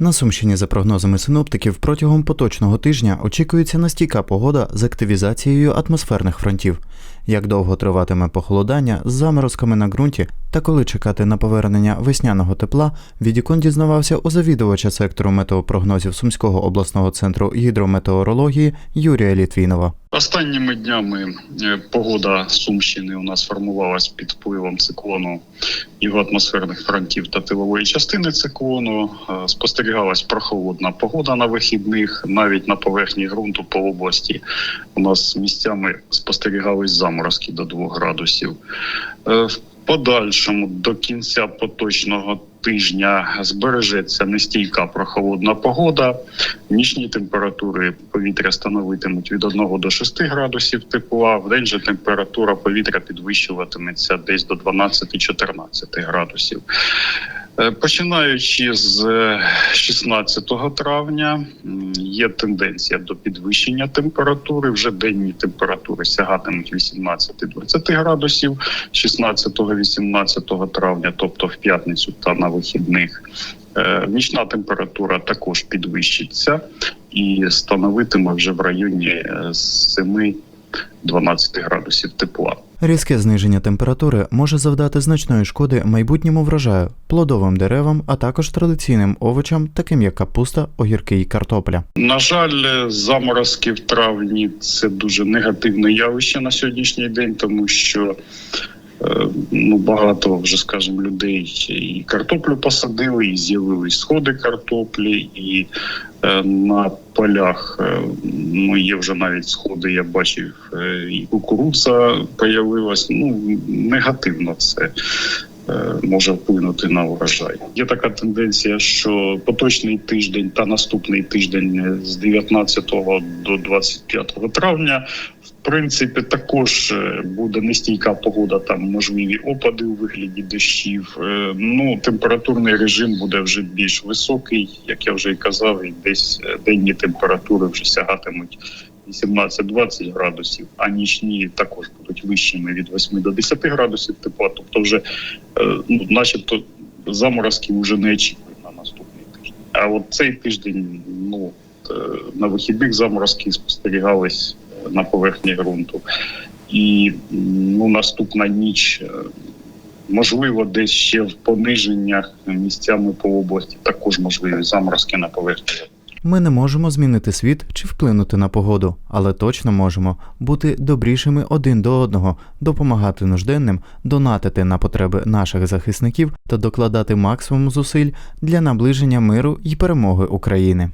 На Сумщині, за прогнозами синоптиків, протягом поточного тижня очікується настійка погода з активізацією атмосферних фронтів. Як довго триватиме похолодання з заморозками на ґрунті та коли чекати на повернення весняного тепла, Відікон дізнавався у завідувача сектору метеопрогнозів Сумського обласного центру гідрометеорології Юрія Літвінова. Останніми днями е, погода Сумщини у нас формувалась під впливом циклону його атмосферних фронтів та тилової частини циклону. Е, Спостерігалась прохолодна погода на вихідних, навіть на поверхні ґрунту по області. У нас місцями спостерігались заморозки до 2 градусів. Е, В подальшому до кінця поточного тижня збережеться нестійка прохолодна погода. Нічні температури повітря становитимуть від 1 до 6 градусів тепла. В день же температура повітря підвищуватиметься десь до 12-14 градусів. Е, Починаючи з е, 16 травня є тенденція до підвищення температури. Вже денні температури сягатимуть 18-20 градусів 16-18 травня, тобто в п'ятницю та на вихідних. Е, Нічна температура також підвищиться і становитиме вже в районі е, 7-12 градусів тепла. Різке зниження температури може завдати значної шкоди майбутньому врожаю, плодовим деревам, а також традиційним овочам, таким як капуста, огірки і картопля. На жаль, заморозки в травні це дуже негативне явище на сьогоднішній день, тому що ну багато вже скажімо, людей і картоплю посадили, і з'явились сходи картоплі, і е, на полях е, ну є вже навіть сходи. Я бачив, е, і кукурудза появилась. Ну негативно це е, може вплинути на урожай. Є така тенденція, що поточний тиждень та наступний тиждень е, з 19 до 25 травня. В принципі, також е, буде нестійка погода, там можливі опади у вигляді дощів. Е, Ну, температурний режим буде вже більш високий, як я вже і казав, і десь е, денні температури вже сягатимуть 18-20 градусів, а нічні також будуть вищими від 8 до 10 градусів тепла. Тобто, вже е, ну, начебто заморозків вже не очікують на наступний тиждень. А от цей тиждень, ну е, на вихідних заморозки спостерігались е, на поверхні ґрунту. І ну, наступна ніч, можливо, десь ще в пониженнях місцями по області також можливі заморозки на поверхні. Ми не можемо змінити світ чи вплинути на погоду, але точно можемо бути добрішими один до одного, допомагати нужденним, донатити на потреби наших захисників та докладати максимум зусиль для наближення миру і перемоги України.